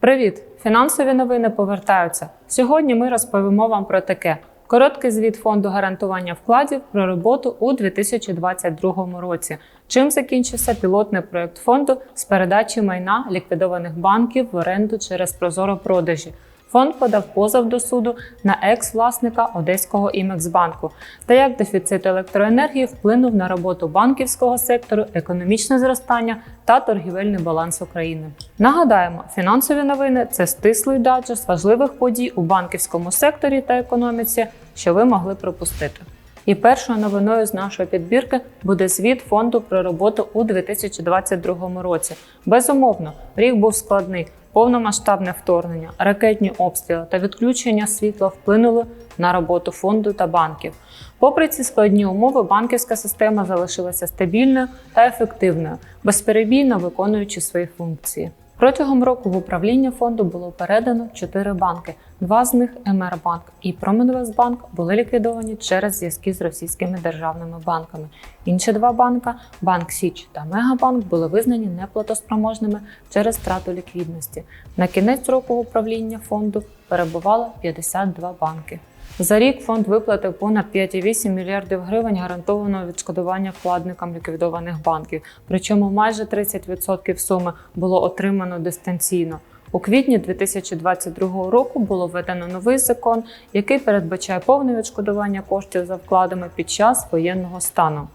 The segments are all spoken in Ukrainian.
Привіт! Фінансові новини повертаються. Сьогодні ми розповімо вам про таке: короткий звіт фонду гарантування вкладів про роботу у 2022 році. Чим закінчився пілотний проект фонду з передачі майна ліквідованих банків в оренду через прозоро продажі. Фонд подав позов до суду на екс-власника Одеського Імексбанку та як дефіцит електроенергії вплинув на роботу банківського сектору, економічне зростання та торгівельний баланс України. Нагадаємо, фінансові новини це стислий даджест важливих подій у банківському секторі та економіці, що ви могли пропустити. І першою новиною з нашої підбірки буде звіт фонду про роботу у 2022 році. Безумовно, рік був складний. Повномасштабне вторгнення, ракетні обстріли та відключення світла вплинули на роботу фонду та банків. Попри ці складні умови, банківська система залишилася стабільною та ефективною, безперебійно виконуючи свої функції. Протягом року в управління фонду було передано чотири банки. Два з них МРБанк і Промінвестбанк були ліквідовані через зв'язки з російськими державними банками. Інші два банка Банк Січ та Мегабанк були визнані неплатоспроможними через втрату ліквідності. На кінець року в управління фонду перебувало 52 банки. За рік фонд виплатив понад 5,8 мільярдів гривень гарантованого відшкодування вкладникам ліквідованих банків. Причому майже 30% суми було отримано дистанційно. У квітні 2022 року було введено новий закон, який передбачає повне відшкодування коштів за вкладами під час воєнного стану.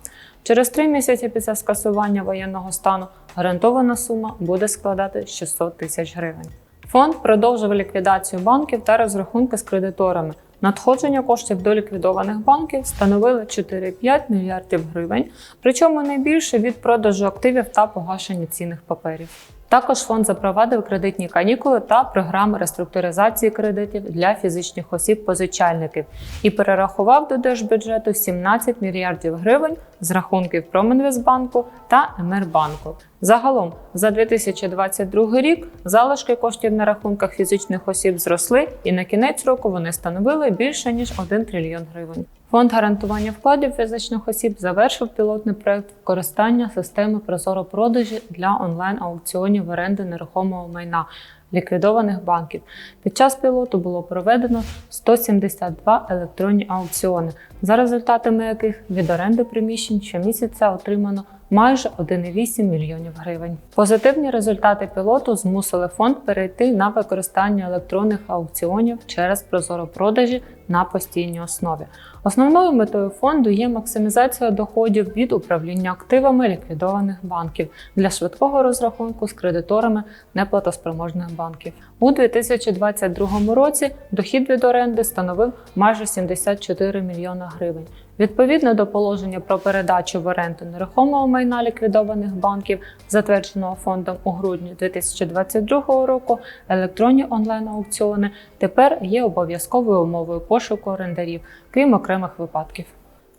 Через три місяці після скасування воєнного стану гарантована сума буде складати 600 тисяч гривень. Фонд продовжив ліквідацію банків та розрахунки з кредиторами. Надходження коштів до ліквідованих банків становили 4,5 мільярдів гривень, причому найбільше від продажу активів та погашення цінних паперів. Також фонд запровадив кредитні канікули та програми реструктуризації кредитів для фізичних осіб-позичальників і перерахував до держбюджету 17 мільярдів гривень з рахунків Промінвестбанку та МРБанку. Загалом за 2022 рік залишки коштів на рахунках фізичних осіб зросли, і на кінець року вони становили більше ніж 1 трильйон гривень. Фонд гарантування вкладів фізичних осіб завершив пілотний проект використання системи прозоро продажі для онлайн-аукціонів оренди нерухомого майна ліквідованих банків. Під час пілоту було проведено 172 електронні аукціони, за результатами яких від оренди приміщень щомісяця отримано майже 1,8 мільйонів гривень. Позитивні результати пілоту змусили фонд перейти на використання електронних аукціонів через прозоро продажі на постійній основі. Основною метою фонду є максимізація доходів від управління активами ліквідованих банків для швидкого розрахунку з кредиторами неплатоспроможних банків. У 2022 році дохід від оренди становив майже 74 мільйона гривень. Відповідно до положення про передачу в оренду нерухомого майна ліквідованих банків, затвердженого фондом у грудні 2022 року, електронні онлайн-аукціони тепер є обов'язковою умовою пошуку орендарів, крім окремих випадків.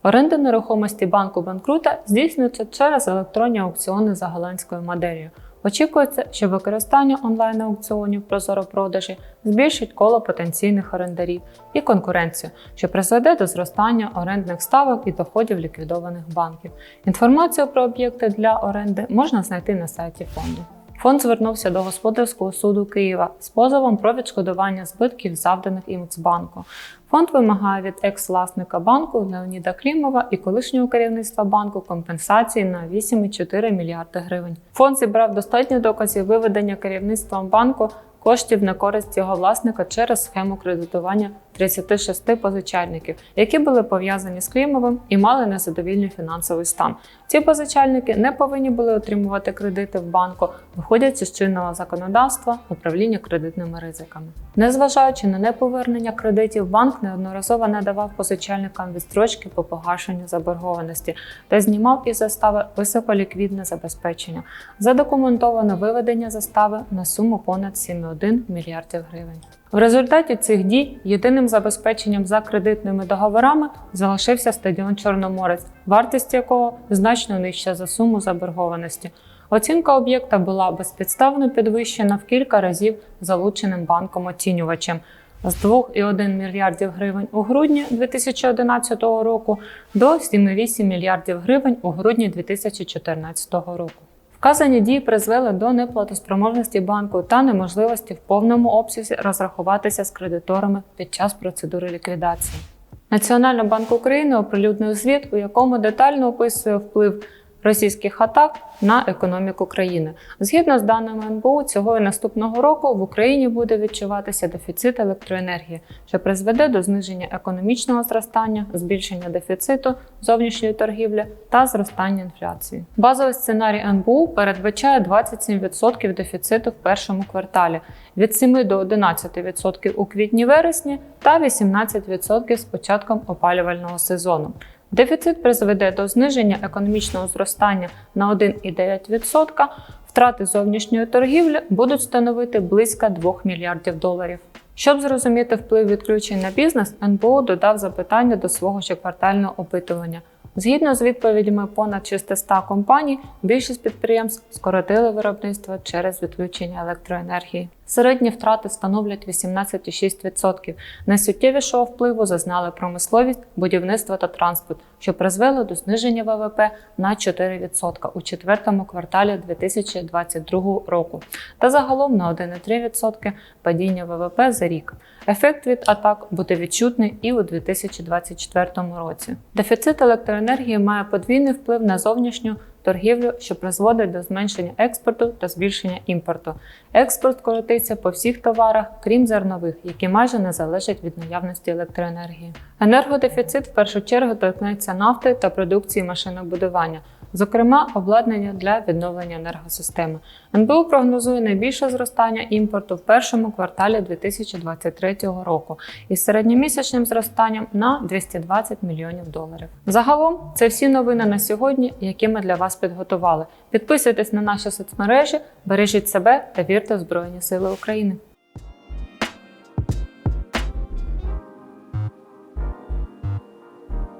Оренда нерухомості банку банкрута здійснюється через електронні аукціони за голландською моделлю. Очікується, що використання онлайн-аукціонів прозоро-продажі збільшить коло потенційних орендарів і конкуренцію, що призведе до зростання орендних ставок і доходів ліквідованих банків. Інформацію про об'єкти для оренди можна знайти на сайті фонду. Фонд звернувся до господарського суду Києва з позовом про відшкодування збитків, завданих Імцбанку. Фонд вимагає від екс-власника банку Леоніда Клімова і колишнього керівництва банку компенсації на 8,4 мільярди гривень. Фонд зібрав достатньо доказів виведення керівництвом банку коштів на користь його власника через схему кредитування 36 позичальників, які були пов'язані з Клімовим і мали незадовільний фінансовий стан. Ці позичальники не повинні були отримувати кредити в банку, виходячи з чинного законодавства управління кредитними ризиками. Незважаючи на неповернення кредитів, банк неодноразово надавав позичальникам відстрочки по погашенню заборгованості та знімав із застави високоліквідне забезпечення. Задокументовано виведення застави на суму понад 7,1 мільярдів гривень. В результаті цих дій єдиним забезпеченням за кредитними договорами залишився стадіон Чорноморець, вартість якого значно нижча за суму заборгованості. Оцінка об'єкта була безпідставно підвищена в кілька разів залученим банком оцінювачем з 2,1 мільярдів гривень у грудні 2011 року до 7,8 мільярдів гривень у грудні 2014 року. Вказані дії призвели до неплатоспроможності банку та неможливості в повному обсязі розрахуватися з кредиторами під час процедури ліквідації. Національний банк України оприлюднив звіт, у якому детально описує вплив російських атак на економіку країни. Згідно з даними НБУ, цього і наступного року в Україні буде відчуватися дефіцит електроенергії, що призведе до зниження економічного зростання, збільшення дефіциту зовнішньої торгівлі та зростання інфляції. Базовий сценарій НБУ передбачає 27% дефіциту в першому кварталі, від 7 до 11% у квітні-вересні та 18% з початком опалювального сезону. Дефіцит призведе до зниження економічного зростання на 1,9%, втрати зовнішньої торгівлі будуть становити близько 2 мільярдів доларів. Щоб зрозуміти вплив відключень на бізнес, НБУ додав запитання до свого щоквартального опитування. Згідно з відповідями понад 600 компаній, більшість підприємств скоротили виробництво через відключення електроенергії. Середні втрати становлять 18,6%. Найсуттєвішого впливу зазнали промисловість, будівництво та транспорт, що призвело до зниження ВВП на 4% у четвертому кварталі 2022 року та загалом на 1,3% падіння ВВП за рік. Ефект від атак буде відчутний і у 2024 році. Дефіцит електроенергії має подвійний вплив на зовнішню торгівлю, що призводить до зменшення експорту та збільшення імпорту. Експорт коротиться по всіх товарах, крім зернових, які майже не залежать від наявності електроенергії. Енергодефіцит в першу чергу торкнеться нафти та продукції машинобудування. Зокрема, обладнання для відновлення енергосистеми. НБУ прогнозує найбільше зростання імпорту в першому кварталі 2023 року із середньомісячним зростанням на 220 мільйонів доларів. Загалом, це всі новини на сьогодні, які ми для вас підготували. Підписуйтесь на наші соцмережі, бережіть себе та вірте в Збройні Сили України.